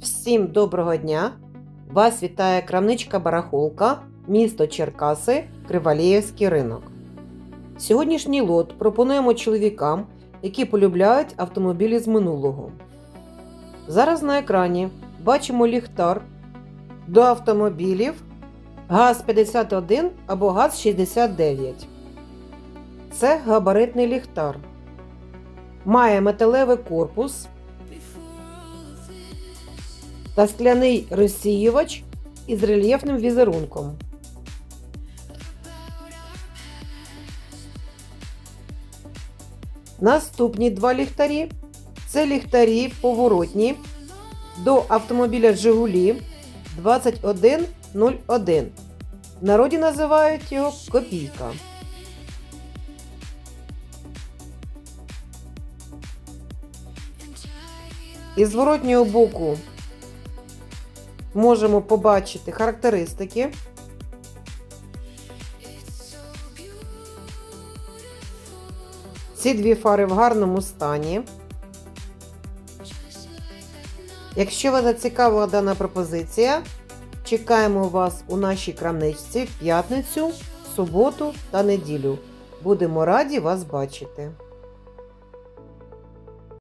Всім доброго дня! Вас вітає крамничка Барахолка, місто Черкаси, Криваліївський ринок. Сьогоднішній лот пропонуємо чоловікам, які полюбляють автомобілі з минулого. Зараз на екрані бачимо ліхтар до автомобілів ГАЗ-51 або ГАЗ-69. Це габаритний ліхтар. Має металевий корпус та скляний розсіювач із рельєфним візерунком. Наступні два ліхтарі це ліхтарі поворотні до автомобіля Жигулі 2101. В народі називають його копійка. Із зворотнього боку можемо побачити характеристики. Ці дві фари в гарному стані. Якщо вас зацікавила дана пропозиція, чекаємо вас у нашій крамничці в п'ятницю, суботу та неділю. Будемо раді вас бачити.